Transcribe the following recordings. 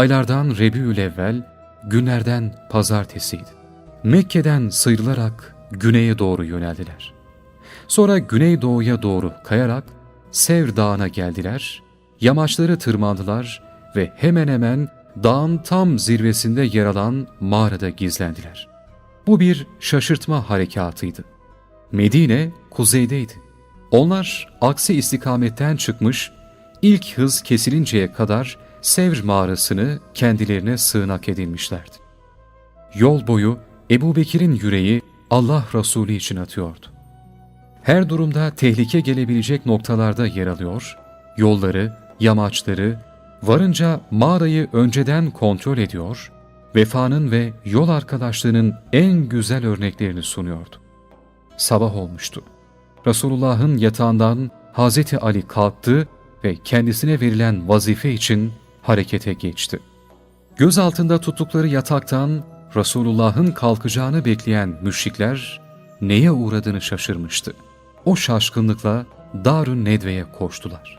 Aylardan Rebiül evvel, günlerden pazartesiydi. Mekke'den sıyrılarak güneye doğru yöneldiler. Sonra güneydoğuya doğru kayarak Sevr Dağı'na geldiler, yamaçları tırmandılar ve hemen hemen dağın tam zirvesinde yer alan mağarada gizlendiler. Bu bir şaşırtma harekatıydı. Medine kuzeydeydi. Onlar aksi istikametten çıkmış, ilk hız kesilinceye kadar Sevr mağarasını kendilerine sığınak edinmişlerdi. Yol boyu Ebu Bekir'in yüreği Allah Resulü için atıyordu. Her durumda tehlike gelebilecek noktalarda yer alıyor, yolları, yamaçları, varınca mağarayı önceden kontrol ediyor, vefanın ve yol arkadaşlığının en güzel örneklerini sunuyordu. Sabah olmuştu. Resulullah'ın yatağından Hazreti Ali kalktı ve kendisine verilen vazife için harekete geçti. Göz altında tuttukları yataktan Resulullah'ın kalkacağını bekleyen müşrikler neye uğradığını şaşırmıştı. O şaşkınlıkla Darun Nedve'ye koştular.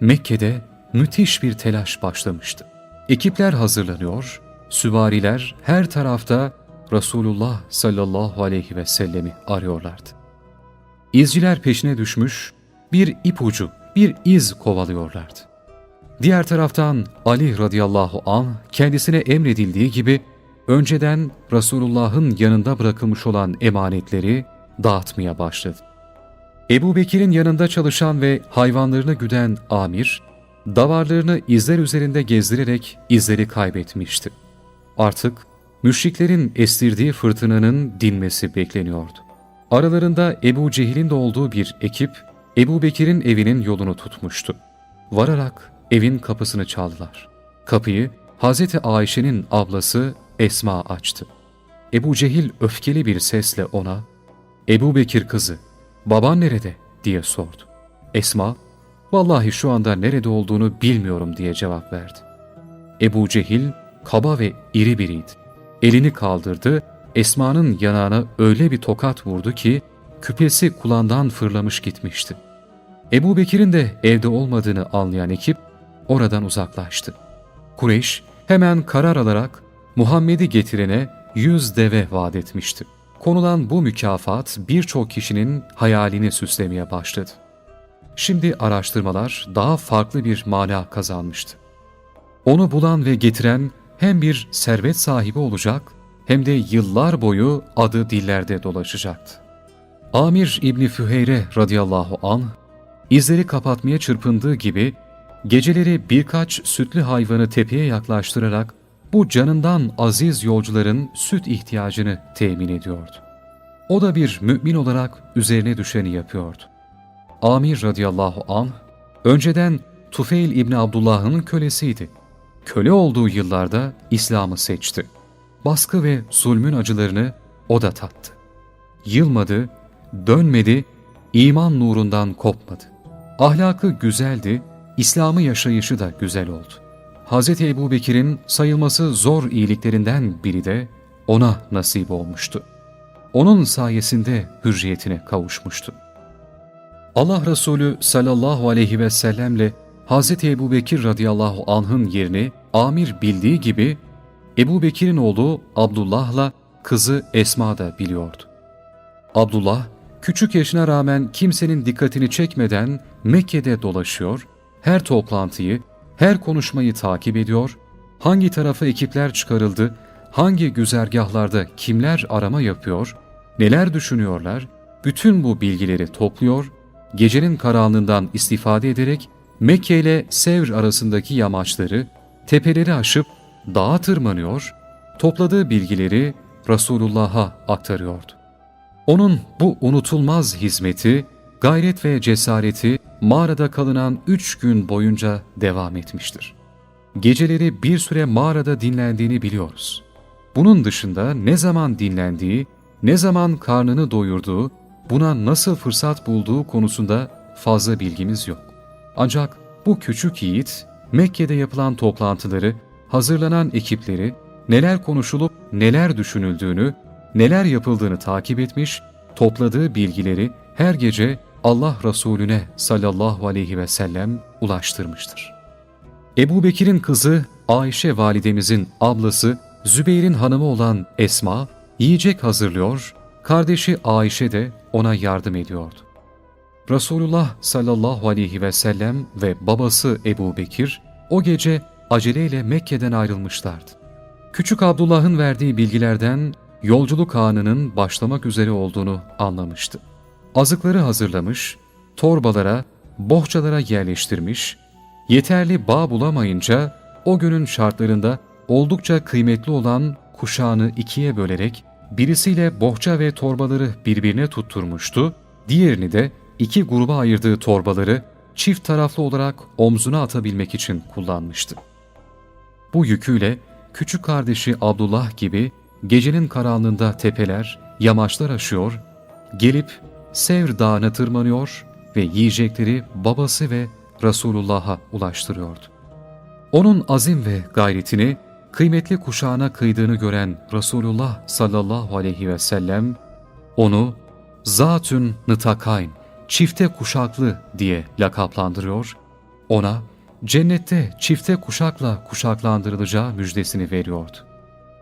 Mekke'de müthiş bir telaş başlamıştı. Ekipler hazırlanıyor, süvariler her tarafta Resulullah sallallahu aleyhi ve sellemi arıyorlardı. İzciler peşine düşmüş, bir ipucu, bir iz kovalıyorlardı. Diğer taraftan Ali radıyallahu an kendisine emredildiği gibi önceden Resulullah'ın yanında bırakılmış olan emanetleri dağıtmaya başladı. Ebu Bekir'in yanında çalışan ve hayvanlarını güden amir, davarlarını izler üzerinde gezdirerek izleri kaybetmişti. Artık müşriklerin estirdiği fırtınanın dinmesi bekleniyordu. Aralarında Ebu Cehil'in de olduğu bir ekip, Ebu Bekir'in evinin yolunu tutmuştu. Vararak evin kapısını çaldılar. Kapıyı Hazreti Ayşe'nin ablası Esma açtı. Ebu Cehil öfkeli bir sesle ona, Ebu Bekir kızı, baban nerede diye sordu. Esma, vallahi şu anda nerede olduğunu bilmiyorum diye cevap verdi. Ebu Cehil kaba ve iri biriydi. Elini kaldırdı, Esma'nın yanağına öyle bir tokat vurdu ki küpesi kulağından fırlamış gitmişti. Ebu Bekir'in de evde olmadığını anlayan ekip oradan uzaklaştı. Kureyş hemen karar alarak Muhammed'i getirene yüz deve vaat etmişti. Konulan bu mükafat birçok kişinin hayalini süslemeye başladı. Şimdi araştırmalar daha farklı bir mana kazanmıştı. Onu bulan ve getiren hem bir servet sahibi olacak hem de yıllar boyu adı dillerde dolaşacaktı. Amir İbni Füheyre radıyallahu anh, izleri kapatmaya çırpındığı gibi geceleri birkaç sütlü hayvanı tepeye yaklaştırarak bu canından aziz yolcuların süt ihtiyacını temin ediyordu. O da bir mümin olarak üzerine düşeni yapıyordu. Amir radıyallahu anh, önceden Tufeil İbni Abdullah'ın kölesiydi. Köle olduğu yıllarda İslam'ı seçti. Baskı ve zulmün acılarını o da tattı. Yılmadı, dönmedi, iman nurundan kopmadı. Ahlakı güzeldi, İslam'ı yaşayışı da güzel oldu. Hz. Ebu Bekir'in sayılması zor iyiliklerinden biri de ona nasip olmuştu. Onun sayesinde hürriyetine kavuşmuştu. Allah Resulü sallallahu aleyhi ve sellemle Hz. Ebu Bekir radıyallahu anh'ın yerini amir bildiği gibi Ebu Bekir'in oğlu Abdullah'la kızı Esma da biliyordu. Abdullah, küçük yaşına rağmen kimsenin dikkatini çekmeden Mekke'de dolaşıyor, her toplantıyı, her konuşmayı takip ediyor, hangi tarafa ekipler çıkarıldı, hangi güzergahlarda kimler arama yapıyor, neler düşünüyorlar, bütün bu bilgileri topluyor, gecenin karanlığından istifade ederek Mekke ile Sevr arasındaki yamaçları, tepeleri aşıp dağa tırmanıyor, topladığı bilgileri Resulullah'a aktarıyordu. Onun bu unutulmaz hizmeti, gayret ve cesareti mağarada kalınan üç gün boyunca devam etmiştir. Geceleri bir süre mağarada dinlendiğini biliyoruz. Bunun dışında ne zaman dinlendiği, ne zaman karnını doyurduğu, buna nasıl fırsat bulduğu konusunda fazla bilgimiz yok. Ancak bu küçük yiğit Mekke'de yapılan toplantıları, hazırlanan ekipleri, neler konuşulup neler düşünüldüğünü, neler yapıldığını takip etmiş, topladığı bilgileri her gece Allah Resulüne sallallahu aleyhi ve sellem ulaştırmıştır. Ebu Bekir'in kızı Ayşe validemizin ablası Zübeyir'in hanımı olan Esma yiyecek hazırlıyor, kardeşi Ayşe de ona yardım ediyordu. Resulullah sallallahu aleyhi ve sellem ve babası Ebu Bekir o gece aceleyle Mekke'den ayrılmışlardı. Küçük Abdullah'ın verdiği bilgilerden yolculuk anının başlamak üzere olduğunu anlamıştı. Azıkları hazırlamış, torbalara, bohçalara yerleştirmiş, yeterli bağ bulamayınca o günün şartlarında oldukça kıymetli olan kuşağını ikiye bölerek birisiyle bohça ve torbaları birbirine tutturmuştu, diğerini de iki gruba ayırdığı torbaları çift taraflı olarak omzuna atabilmek için kullanmıştı. Bu yüküyle küçük kardeşi Abdullah gibi gecenin karanlığında tepeler, yamaçlar aşıyor, gelip Sevr Dağı'na tırmanıyor ve yiyecekleri babası ve Resulullah'a ulaştırıyordu. Onun azim ve gayretini kıymetli kuşağına kıydığını gören Resulullah sallallahu aleyhi ve sellem onu zatün nıtakayn, çifte kuşaklı diye lakaplandırıyor, ona cennette çifte kuşakla kuşaklandırılacağı müjdesini veriyordu.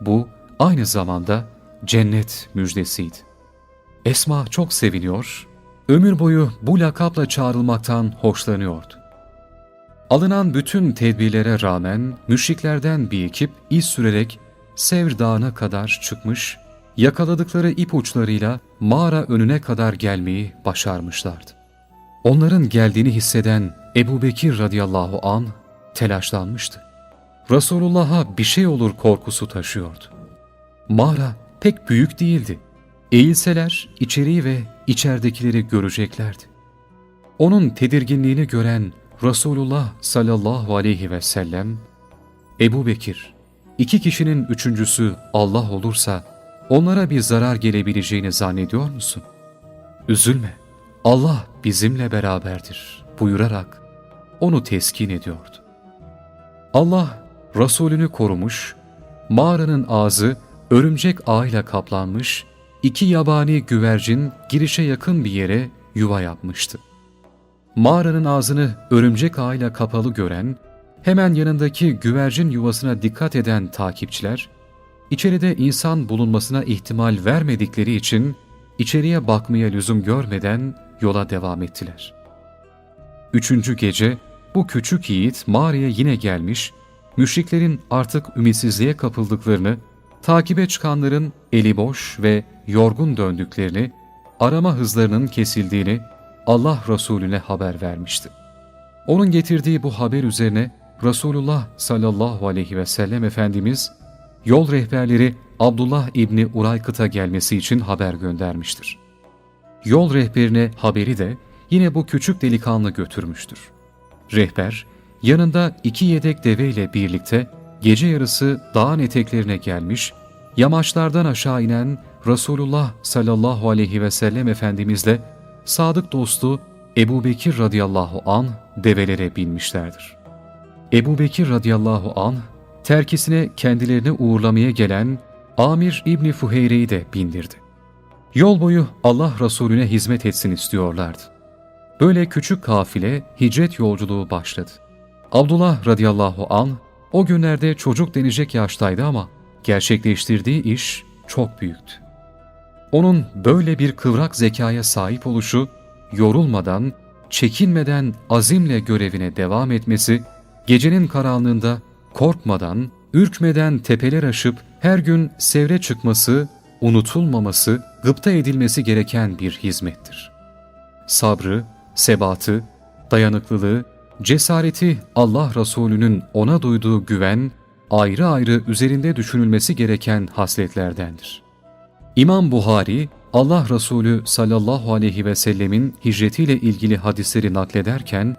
Bu aynı zamanda cennet müjdesiydi. Esma çok seviniyor, ömür boyu bu lakapla çağrılmaktan hoşlanıyordu. Alınan bütün tedbirlere rağmen müşriklerden bir ekip iz sürerek Sevr Dağı'na kadar çıkmış, yakaladıkları ipuçlarıyla mağara önüne kadar gelmeyi başarmışlardı. Onların geldiğini hisseden Ebu Bekir radıyallahu an telaşlanmıştı. Resulullah'a bir şey olur korkusu taşıyordu. Mağara pek büyük değildi. Eğilseler içeriği ve içeridekileri göreceklerdi. Onun tedirginliğini gören Resulullah sallallahu aleyhi ve sellem, Ebu Bekir, iki kişinin üçüncüsü Allah olursa onlara bir zarar gelebileceğini zannediyor musun? Üzülme, Allah bizimle beraberdir buyurarak onu teskin ediyordu. Allah Resulünü korumuş, mağaranın ağzı örümcek ağıyla kaplanmış, iki yabani güvercin girişe yakın bir yere yuva yapmıştı. Mağaranın ağzını örümcek ağıyla kapalı gören, hemen yanındaki güvercin yuvasına dikkat eden takipçiler, içeride insan bulunmasına ihtimal vermedikleri için içeriye bakmaya lüzum görmeden yola devam ettiler. Üçüncü gece bu küçük yiğit mağaraya yine gelmiş, müşriklerin artık ümitsizliğe kapıldıklarını, takibe çıkanların eli boş ve yorgun döndüklerini, arama hızlarının kesildiğini Allah Resulüne haber vermişti. Onun getirdiği bu haber üzerine Resulullah sallallahu aleyhi ve sellem Efendimiz yol rehberleri Abdullah İbni Uraykıt'a gelmesi için haber göndermiştir. Yol rehberine haberi de yine bu küçük delikanlı götürmüştür. Rehber yanında iki yedek deve ile birlikte gece yarısı dağın eteklerine gelmiş, yamaçlardan aşağı inen Resulullah sallallahu aleyhi ve sellem Efendimizle sadık dostu Ebu Bekir radıyallahu an develere binmişlerdir. Ebu Bekir radıyallahu an terkisine kendilerini uğurlamaya gelen Amir İbni Fuheyre'yi de bindirdi. Yol boyu Allah Resulüne hizmet etsin istiyorlardı. Böyle küçük kafile hicret yolculuğu başladı. Abdullah radıyallahu an o günlerde çocuk denecek yaştaydı ama gerçekleştirdiği iş çok büyüktü. Onun böyle bir kıvrak zekaya sahip oluşu, yorulmadan, çekinmeden azimle görevine devam etmesi, gecenin karanlığında korkmadan, ürkmeden tepeler aşıp her gün sevre çıkması, unutulmaması, gıpta edilmesi gereken bir hizmettir. Sabrı, sebatı, dayanıklılığı, cesareti Allah Resulü'nün ona duyduğu güven, ayrı ayrı üzerinde düşünülmesi gereken hasletlerdendir. İmam Buhari, Allah Resulü sallallahu aleyhi ve sellemin hicretiyle ilgili hadisleri naklederken,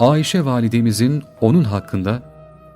Ayşe validemizin onun hakkında,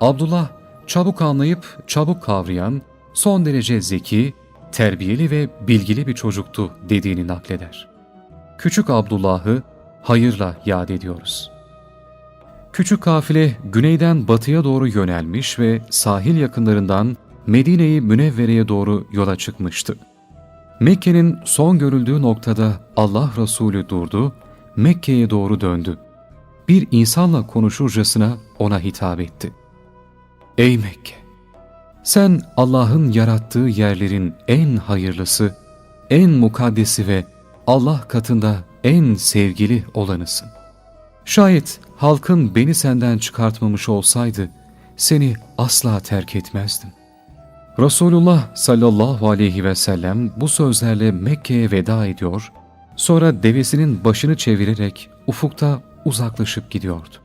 Abdullah çabuk anlayıp çabuk kavrayan, son derece zeki, terbiyeli ve bilgili bir çocuktu dediğini nakleder. Küçük Abdullah'ı hayırla yad ediyoruz. Küçük kafile güneyden batıya doğru yönelmiş ve sahil yakınlarından Medine-i Münevvere'ye doğru yola çıkmıştı. Mekke'nin son görüldüğü noktada Allah Resulü durdu, Mekke'ye doğru döndü. Bir insanla konuşurcasına ona hitap etti. Ey Mekke! Sen Allah'ın yarattığı yerlerin en hayırlısı, en mukaddesi ve Allah katında en sevgili olanısın. Şayet halkın beni senden çıkartmamış olsaydı, seni asla terk etmezdim. Resulullah sallallahu aleyhi ve sellem bu sözlerle Mekke'ye veda ediyor, sonra devesinin başını çevirerek ufukta uzaklaşıp gidiyordu.